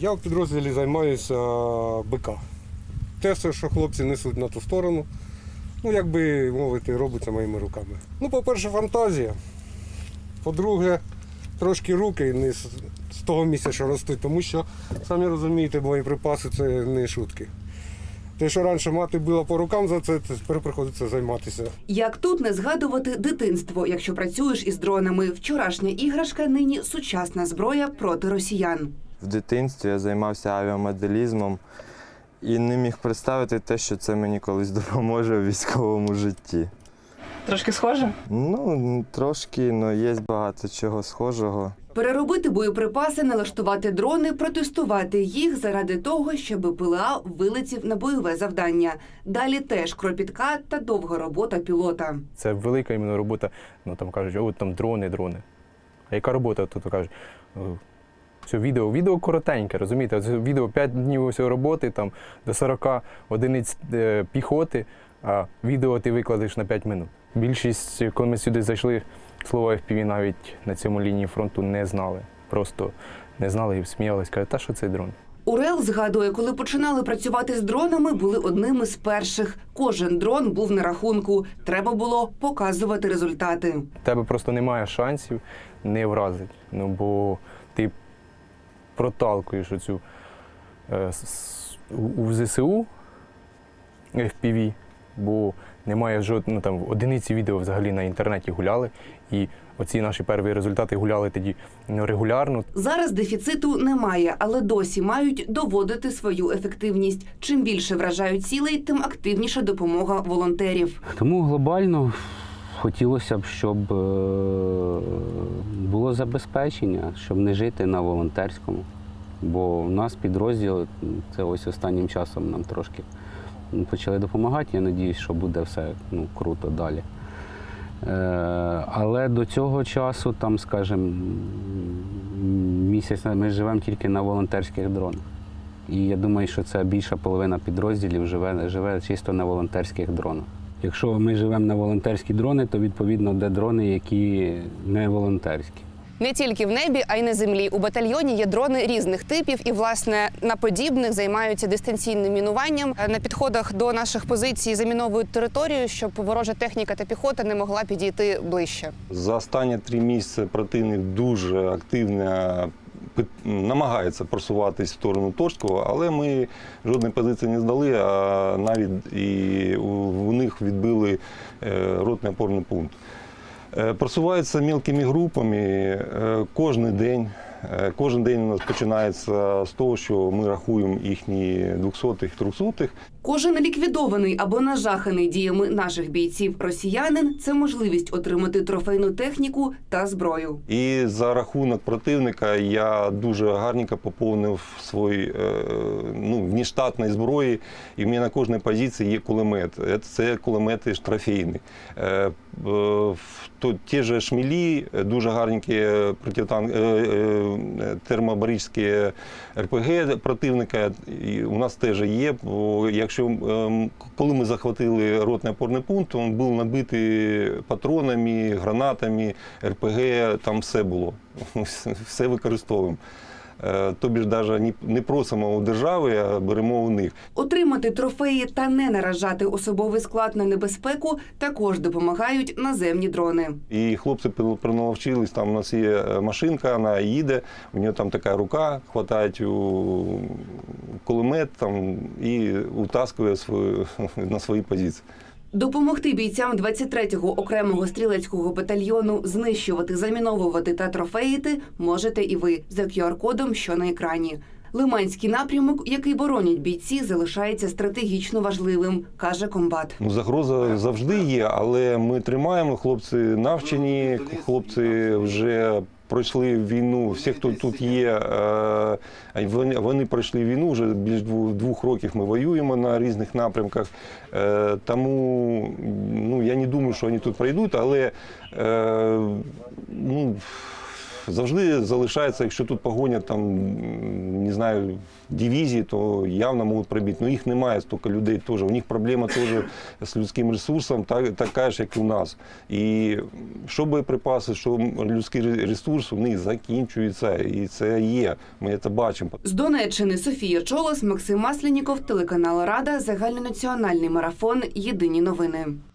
Я в підрозділі займаюся БК. Те все, що хлопці несуть на ту сторону, ну, як би мовити, робиться моїми руками. Ну, по-перше, фантазія. По-друге, трошки руки не з, того місця, що ростуть, тому що, самі розумієте, боєприпаси це не шутки. Те, що раніше мати била по рукам за це, тепер приходиться займатися. Як тут не згадувати дитинство, якщо працюєш із дронами? Вчорашня іграшка нині сучасна зброя проти росіян. В дитинстві я займався авіамоделізмом і не міг представити те, що це мені колись допоможе в військовому житті. Трошки схоже? Ну, трошки, але є багато чого схожого. Переробити боєприпаси, налаштувати дрони, протестувати їх заради того, щоб ПЛА вилетів на бойове завдання. Далі теж кропітка та довга робота пілота. Це велика іменно робота. Ну там кажуть, о, там дрони, дрони. А яка робота? Тут кажуть, «Е, все, відео, відео коротеньке, розумієте? Це відео 5 днів усього роботи, там до 40 одиниць е, піхоти, а відео ти викладеш на 5 минут. Більшість, коли ми сюди зайшли, слова FPV навіть на цьому лінії фронту не знали. Просто не знали і сміялись, кажуть, та що це дрон? Урел згадує, коли починали працювати з дронами, були одними з перших. Кожен дрон був на рахунку. Треба було показувати результати. Тебе просто немає шансів не вразити. Ну бо ти проталкуєш оцю е, с- у- у ЗСУ FPV, бо немає жодного ну, там одиниці відео взагалі на інтернеті гуляли. І оці наші перші результати гуляли тоді ну, регулярно. Зараз дефіциту немає, але досі мають доводити свою ефективність. Чим більше вражають цілей, тим активніша допомога волонтерів. Тому глобально хотілося б, щоб е, забезпечення, щоб не жити на волонтерському. Бо у нас підрозділ, це ось останнім часом нам трошки почали допомагати. Я сподіваюся, що буде все ну, круто далі. Е, але до цього часу, там, скажімо, місяць ми живемо тільки на волонтерських дронах. І я думаю, що це більша половина підрозділів живе, живе чисто на волонтерських дронах. Якщо ми живемо на волонтерські дрони, то відповідно де дрони, які не волонтерські. Не тільки в небі, а й на землі. У батальйоні є дрони різних типів, і власне на подібних займаються дистанційним мінуванням. Е, На підходах до наших позицій заміновують територію, щоб ворожа техніка та піхота не могла підійти ближче. За останні три місяці противник дуже активно намагається просуватись в сторону Торського, але ми жодної позиції не здали, а навіть і у, у них відбили е, ротний опорний пункт. Е, Просуваються мілкими групами е, кожен день. Е, Кожен день у нас починається з того, що ми рахуємо їхні 200-х, 300-х. Кожен ліквідований або нажаханий діями наших бійців росіянин це можливість отримати трофейну техніку та зброю. І за рахунок противника я дуже гарненько поповнив свій ну, внештатної зброї, і в мене на кожній позиції є кулемет. Це кулемети ж трофейні. Е, в- ті ж шмілі, е, дуже гарненькі е, е, РПГ противника. І у нас теж є. Якщо ем, коли ми захватили ротний опорний пункт, він був набитий патронами, гранатами, РПГ, там все було. Все використовуємо. Е, Тобі ж навіть не просимо у держави, а беремо у них. Отримати трофеї та не наражати особовий склад на небезпеку також допомагають наземні дрони. І хлопці приналовчились, там у нас є е, машинка, вона їде, у нього там така рука, хватають у кулемет там, і утаскує свою, на свої позиції. Допомогти бійцям 23-го окремого стрілецького батальйону знищувати, заміновувати та трофеїти можете і ви за QR-кодом, що на екрані. Лиманський напрямок, який боронять бійці, залишається стратегічно важливим, каже комбат. Ну, загроза завжди є, але ми тримаємо. Хлопці навчені, хлопці вже пройшли війну. Всі, хто тут є, е, вони, вони пройшли війну. Вже більш двох, років ми воюємо на різних напрямках. Е, Тому ну, я не думаю, що вони тут пройдуть, але е, ну, завжди залишається, якщо тут погонять там, не знаю, дивізії, то явно можуть пробити. Ну їх немає стільки людей теж. У них проблема теж з людським ресурсом, так, така ж, як і у нас. І що боєприпаси, що людський ресурс у них закінчується. І це є. Ми це бачимо. З Донеччини Софія Чолос, Максим Масляніков, телеканал Рада, загальнонаціональний марафон. Єдині новини.